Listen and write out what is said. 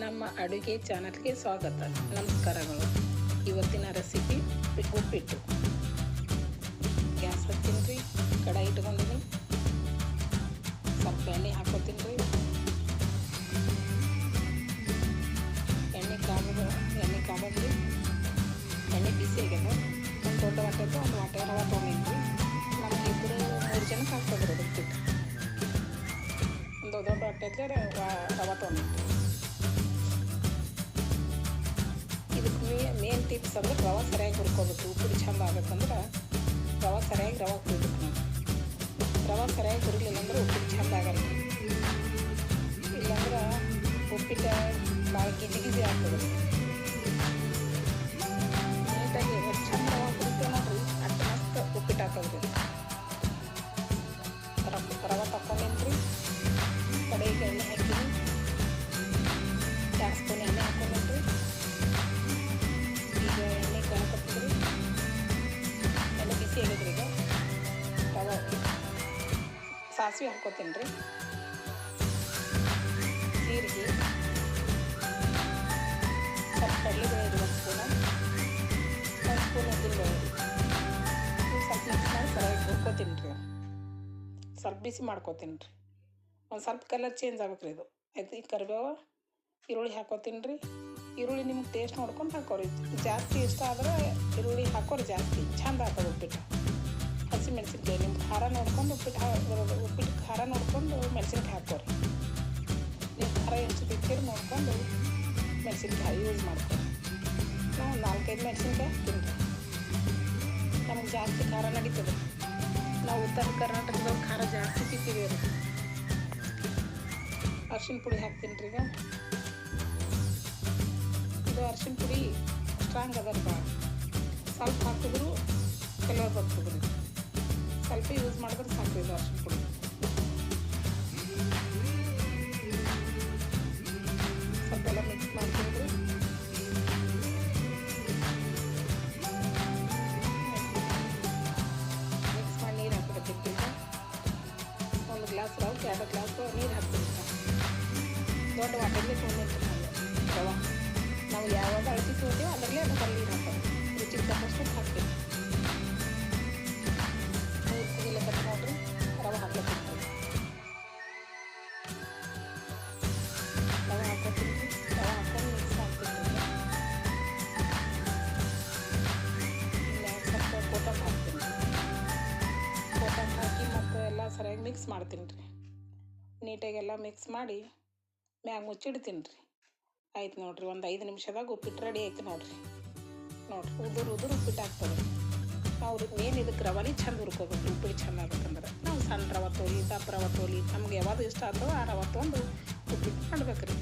ನಮ್ಮ ಅಡುಗೆ ಚಾನಲ್ಗೆ ಸ್ವಾಗತ. ನಮಸ್ಕಾರಗಳು. ಇವತ್ತಿನ ರೆಸಿಪಿ ಉಪ್ಪಿಟ್ಟು. ಗ್ಯಾಸ್ ಹಚ್ತೀನಿ ರೀ ಕಡಾಯಿ ಇಟ್ಕೊಂಡಿನಿ. ಸ್ವಲ್ಪ ಎಣ್ಣೆ ಹಾಕೋತೀನಿ ರೀ ಎಣ್ಣೆ ಕಾಬೋದು ಎಣ್ಣೆ ಕಾಮದ್ರಿ ಎಣ್ಣೆ ಬಿಸಿ ಆಗ್ಯದ ಒಂದು ದೊಡ್ಡ ವಾಟೆದ್ದು ಒಂದು ವಾಟೆ ರವೆ ತೊಗೊಂಡಿದ್ವಿ. ನಮ್ಗೆ ಇಬ್ಬರು ಮೂರು ಜನಕ್ಕೆ ಹಾಕ್ತದೆ ರೀ ಉಪ್ಪಿಟ್ಟು. ಒಂದು ದೊಡ್ಡ ಹೊಟ್ಟೆ ರವೆ ತೊಗೊಂಡಿದ್ವಿ. ಟಿಪ್ಸ್ ಅಂದ್ರೆ ರವೆ ಸರಿಯಾಗಿ ಹುರ್ಕೋಬೇಕು ಉಪ್ಪು ಚಂದ ಆಗಬೇಕಂದ್ರೆ ರವೆ ಸರಿಯಾಗಿ ರವೆ ಹುರಿಬೇಕು ರವೆ ಸರಿಯಾಗಿ ಹುರಿಲಿಲ್ಲ ಅಂದ್ರೆ ಉಪ್ಪಿಟ್ಟು ಚಂದ ಆಗಲ್ಲ. ಇಲ್ಲಾಂದ್ರೆ ಉಪ್ಪಿಟ್ಟು ಭಾಳ ಗಿಜಿ ಗಿಜಿ ಆಗ್ತದೆ. ರವೆ ಸಾಸಿವೆ ಹಾಕ್ಕೋತೀನಿ ರೀ. ಜೀರಿಗೆ. ಸ್ವಲ್ಪ ಕಡಲೆಬೇಳೆ ಇದು ಒಂದು ಸ್ಪೂನ. ಒಂದು ಸ್ಪೂನ್ ಉದ್ದಿನಬೇಳೆ ಇವು ಸ್ವಲ್ಪ ಮಿಕ್ಸ್ ಮಾಡಿ ಸರಿಯಾಗಿ ಹುರ್ಕೋತೀನಿ ರೀ. ಸ್ವಲ್ಪ ಬಿಸಿ ಮಾಡ್ಕೋತೀನಿ ರೀ. ಒಂದು ಸ್ವಲ್ಪ ಕಲರ್ ಚೇಂಜ್ ಆಗ್ಬೇಕು ರೀ ಇದು. ಆಯ್ತು, ಈ ಕರಿಬೇವು, ಈರುಳ್ಳಿ ಹಾಕೋತೀನಿ ರೀ. ಈರುಳ್ಳಿ ನಿಮ್ಗೆ ಟೇಸ್ಟ್ ನೋಡ್ಕೊಂಡು ಹಾಕೋರಿ. ಜಾಸ್ತಿ ಇಷ್ಟ ಆದ್ರೆ ಈರುಳ್ಳಿ ಹಾಕೋರಿ ಜಾಸ್ತಿ. ಚಂದ ಹಾಕೋದು ಉಪ್ಪಿಟ್ಟು. ಹಸಿ ಮೆಣಸಿನ್ಕಾಯಿ ನಿಮ್ಮ ಖಾರ ನೋಡ್ಕೊಂಡು ಉಪ್ಪಿಟ್ಟು ಉಪ್ಪಿಟ್ಟು ಖಾರ ನೋಡ್ಕೊಂಡು ಮೆಣಸಿನ್ಕಾಯಿ ಹಾಕೋರಿ ನೀವು ಖಾರ ಹೆಚ್ಚು ತಿಂತೀರಿ ನೋಡ್ಕೊಂಡು ಮೆಣಸಿನ್ಕಾಯಿ ಯೂಸ್ ಮಾಡ್ಕೊರಿ. ನಾವು ನಾಲ್ಕೈದು ಮೆಣಸಿನ್ಕಾಯಿ ತಿಂತೀವಿ ನಮ್ಗೆ ಜಾಸ್ತಿ ಖಾರ ನಡೀತದೆ. ನಾವು ಉತ್ತರ ಕರ್ನಾಟಕದವ್ರು ಖಾರ ಜಾಸ್ತಿ ತಿಂತೀವಿ ರೀ. ಅರ್ಶಿನ ಪುಡಿ ಹಾಕ್ತೀನಿ ರೀ ಈಗ. ಇದು ಅರ್ಶಿನ ಪುಡಿ ಸ್ಟ್ರಾಂಗ್ ಅದ ಸ್ವಲ್ಪ ಹಾಕಿದ್ರು ಕಲರ್ ಬರ್ತದೆ ರೀ ಸ್ವಲ್ಪ ಯೂಸ್ ಮಾಡಿದ್ರೆ ಸಾಕು ಇದು ಅರ್ಶಿಣ ಪುಡಿ ಸ್ವಲ್ಪ ಎಲ್ಲ ಮಿಕ್ಸ್ ಮಾಡ್ತೀನಿ ರೀ ಮಿಕ್ಸ್ ಮಾಡಿ ನೀರು ಹಾಕ್ಬಿಡ್ತೀನಿ ಒಂದು ಗ್ಲಾಸ್ ರವೆ, ಎರಡು ಗ್ಲಾಸ್ ನೀರು ಹಾಕ್ತೀನಿ ದೊಡ್ಡ ವಾಟಲ್ಲಿ ತೊಗೊಂಡಿರ್ತೀನಿ ನಾನು ರವೆ. ನಾವು ಯಾವಾಗ ಅಳತಿ ತೊಗೊತೀವೋ ಅದರಲ್ಲೇ ಅದರಲ್ಲಿ ನೀರು ಹಾಕೋದು ಮಿಕ್ಸ್ ಮಾಡ್ತೀನಿ ರೀ. ನೀಟಾಗೆಲ್ಲ ಮಿಕ್ಸ್ ಮಾಡಿ ಮ್ಯಾಗ ಮುಚ್ಚಿಡ್ತೀನಿ ರೀ. ಆಯ್ತು ನೋಡಿರಿ, ಒಂದು ಐದು ನಿಮಿಷದಾಗ ಉಪ್ಪಿಟ್ಟು ರೆಡಿ ಆಯ್ತು ನೋಡಿರಿ. ನೋಡಿರಿ, ಉದುರು ಉದುರು ಉಪ್ಪಿಟ್ಟು ಹಾಕ್ತದೆ ನಾವು ಮೇನ್ ಇದಕ್ಕೆ ರವಾನಿ ಚಂದ ಹುರ್ಕೋಬೇಕು, ಉಪ್ಪಿಟ್ಟು ಚಂದ ಆಗ್ಬೇಕಂದ್ರೆ. ನಾವು ಸಣ್ಣ ರವೆ ದಪ್ಪ ರವೆ ತೋಲಿ, ನಮ್ಗೆ ಯಾವಾಗ ಇಷ್ಟ ಆಗ್ತದೋ ಆ ತೊಗೊಂಡು ಉಪ್ಪಿಟ್ಟು ಮಾಡ್ಬೇಕು ರೀ